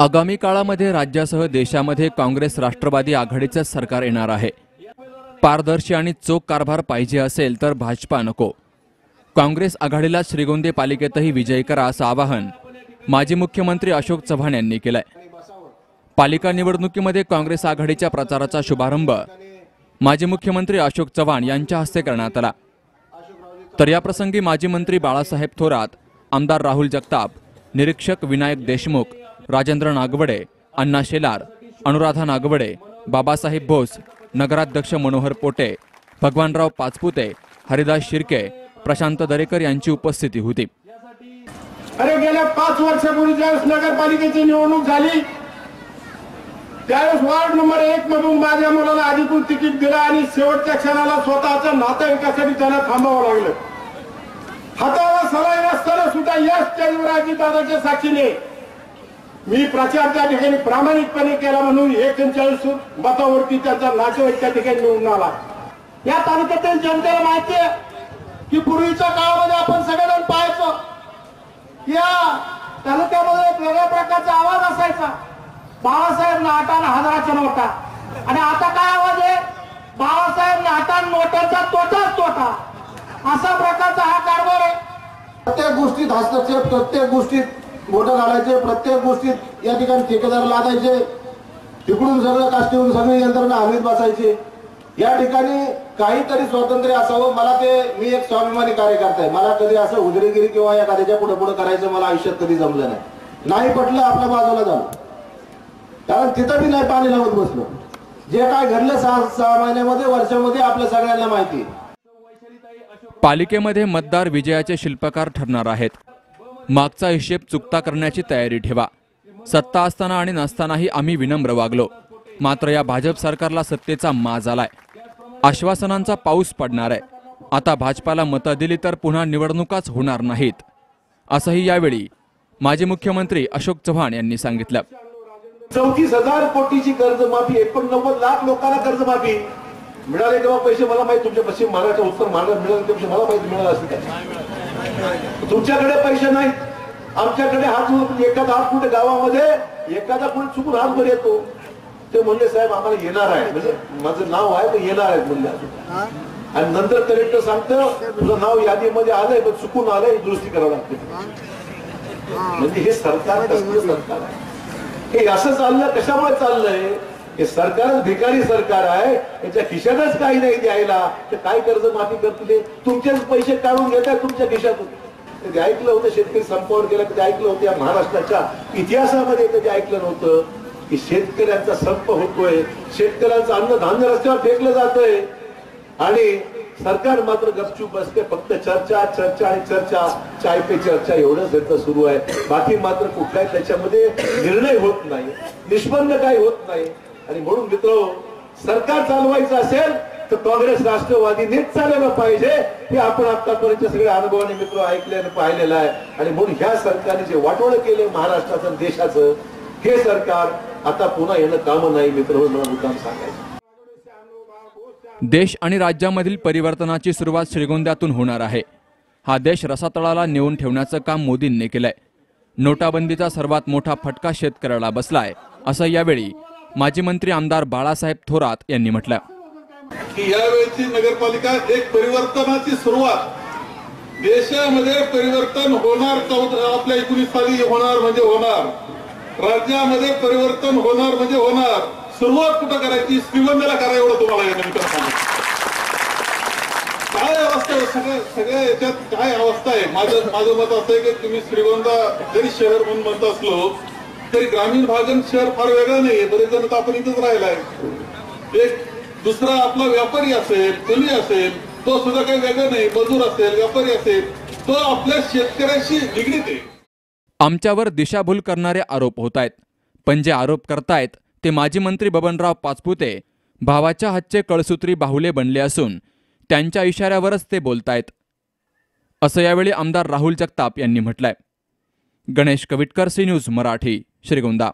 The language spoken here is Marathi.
आगामी काळामध्ये राज्यासह देशामध्ये काँग्रेस राष्ट्रवादी आघाडीचं सरकार येणार आहे. पारदर्शी आणि चोख कारभार पाहिजे असेल तर भाजपा नको. काँग्रेस आघाडीला श्रीगोंदे पालिकेतही विजयी करा असं आवाहन माजी मुख्यमंत्री अशोक चव्हाण यांनी केलंय. पालिका निवडणुकीमध्ये काँग्रेस आघाडीच्या प्रचाराचा शुभारंभ माजी मुख्यमंत्री अशोक चव्हाण यांच्या हस्ते करण्यात आला. तर याप्रसंगी माजी मंत्री बाळासाहेब थोरात आमदार राहुल जगताप निरीक्षक विनायक देशमुख राजेंद्र नागवडे अण्णा शेलार अनुराधा नागवडे बाबासाहेब बोस नगराध्यक्ष मनोहर पोटे भगवानराव पाचपुते हरिदास शिर्के प्रशांत दरेकर यांची उपस्थिती होती. अरे गेल्या पाच वर्षापूर्वी ज्यावेळेस नगरपालिकेची निवडणूक झाली त्यावेळेस वार्ड नंबर एक मधून माझ्या मुलाला अधिकृत तिकीट दिलं आणि शेवटच्या क्षणाला स्वतःच्या नातेवाईकासाठी त्यांना थांबावं लागलं. हाताला सलाय सुद्धा याच चंद्रराजी दादाच्या साक्षीने मी प्रचार त्या ठिकाणी प्रामाणिकपणे केला म्हणून एकोणचाळीस मतावरती त्याचा नातेवाईक त्या ठिकाणी निवडून आला. या तालुक्यातील जनतेला माहिती आहे की पूर्वीच्या काळामध्ये आपण सगळेजण पाहायचो. या तालुक्यामध्ये एक वेगळ्या प्रकारचा आवाज असायचा. बाळासाहेब नाटान हजाराच्या नोटा. आणि आता काय आवाज आहे? बाळासाहेब नाटान नोटाचा तोटाच तोटा. असा प्रकारचा प्रत्येक गोष्टीत हस्तक्षेप प्रत्येक गोष्टीत बोटं घालायचे प्रत्येक गोष्टीत या ठिकाणी ठेकेदार लादायचे. तिकडून सगळं काष्टीहून सगळी यंत्रणा हवेत बसायची. या ठिकाणी काहीतरी स्वातंत्र्य असावं. मला ते मी एक स्वाभिमानी कार्यकर्ता आहे. मला कधी असं उजरेगिरी किंवा या कार्याच्या पुढे पुढे करायचं मला आयुष्यात कधी जमलं नाही. नाही पटलं आपल्या बाजूला जाऊ. कारण तिथं बी नाही पाणी लावत बसलो. जे काय घडलं सहा सहा महिन्यामध्ये वर्षामध्ये आपल्या सगळ्यांना माहिती आहे. पालिकेमध्ये मतदार विजयाचे शिल्पकार ठरणार आहेत. मागचा हिशेब चुकता करण्याची तयारी ठेवा. सत्ता असताना आणि नसतानाही आम्ही विनम्र वागलो. मात्र या भाजप सरकारला सत्तेचा माज आलाय. आश्वासनांचा पाऊस पडणार आहे. आता भाजपाला मतं दिली तर पुन्हा निवडणुकाच होणार नाहीत. असंही यावेळी माजी मुख्यमंत्री अशोक चव्हाण यांनी सांगितलं. चौतीस हजार कोटीची कर्जमाफी एकोणनव्वद लाख लोकांना कर्जमाफी मिळाले तेव्हा पैसे मला माहीत तुमच्या पश्चिम महाराष्ट्र उत्तर महाराष्ट्र मिळाले ते मला माहिती मिळाले असते काय? तुमच्याकडे पैसे नाहीत. आमच्याकडे हात एखादा हात कुठे गावामध्ये एखादा कुठे चुकून हात वर येतो. ते म्हणले साहेब आम्हाला येणार आहे. म्हणजे माझं नाव आहे पण येणार आहे म्हणले आणि नंतर कलेक्टर सांगतं तुझं नाव यादीमध्ये आलंय पण चुकून आलंय दुरुस्ती करावं लागते. म्हणजे हे सरकार कसलं सरकार आहे? हे असं चाललं कशामुळे चाललंय? हे सरकारच भिकारी सरकार आहे याच्या खिशातच काही नाही द्यायला. तर काय कर्ज माफी करतील तुमचेच पैसे काढून घेतात तुमच्या खिशातून. ते ऐकलं होतं शेतकरी संपावर गेला ते ऐकलं होतं या महाराष्ट्राच्या इतिहासामध्ये कधी ऐकलं नव्हतं की शेतकऱ्यांचा संप होतोय शेतकऱ्यांचं अन्नधान्य रस्त्यावर फेकलं जातंय. आणि सरकार मात्र गपचूप बसते फक्त चर्चा चर्चा आणि चर्चा. चाय पे चर्चा एवढंच त्यांचं सुरू आहे. बाकी मात्र कुठलाही त्याच्यामध्ये निर्णय होत नाही. निष्पन्न काही होत नाही. आणि म्हणून मित्र सरकार चालवायचं असेल तर काँग्रेस राष्ट्रवादीनेच चालवलं पाहिजे हे आपण आतापर्यंत सगळ्या अनुभवाने मित्र ऐकले आणि पाहिलेलं आहे. आणि म्हणून ह्या सरकारने जे वाटोळं केले महाराष्ट्राचं देशाचं हे सरकार आता पुन्हा येणं कामं नाही मित्र मला मुद्दाम सांगायचं. देश आणि राज्यामधील परिवर्तनाची सुरुवात श्रीगोंद्यातून होणार आहे. हा देश रसातळाला नेऊन ठेवण्याचं काम मोदींनी केलंय. नोटाबंदीचा सर्वात मोठा फटका शेतकऱ्याला बसलाय असं यावेळी माजी मंत्री आमदार बाळासाहेब थोरात यांनी म्हटलं. की नगरपालिका एक परिवर्तनाची सुरुवात. देशामध्ये परिवर्तन होणार आपल्या एकोणीस साली होणार म्हणजे होणार. राज्यामध्ये परिवर्तन होणार म्हणजे होणार. सुरुवात कुठं करायची? श्रीगंधला करा एवढं तुम्हाला या काय अवस्था आहे? सगळ्या सगळ्या याच्यात काय अवस्था आहे? माझं माझं मत असं आहे की तुम्ही श्रीगोंदा जरी शहर म्हणून म्हणत असलो तरी ग्रामीण भाग शहर फार वेगळं नाहीये बरेच जण तर आपण इथंच राहिलाय. एक दुसरा आपला व्यापारी असेल कुणी असेल तो सुद्धा काही वेगळं नाही मजूर असेल व्यापारी असेल तो आपल्या शेतकऱ्याशी निगडीत आहे. आमच्यावर दिशाभूल करणारे आरोप होत आहेत पण जे आरोप करतायत ते माजी मंत्री बबनराव पाचपुते भावाच्या हातचे कळसूत्री बाहुले बनले असून त्यांच्या इशाऱ्यावरच ते बोलतायत. असं यावेळी आमदार राहुल जगताप यांनी म्हटलंय. Ganesh Kavitkar C news Marathi. Shrigonda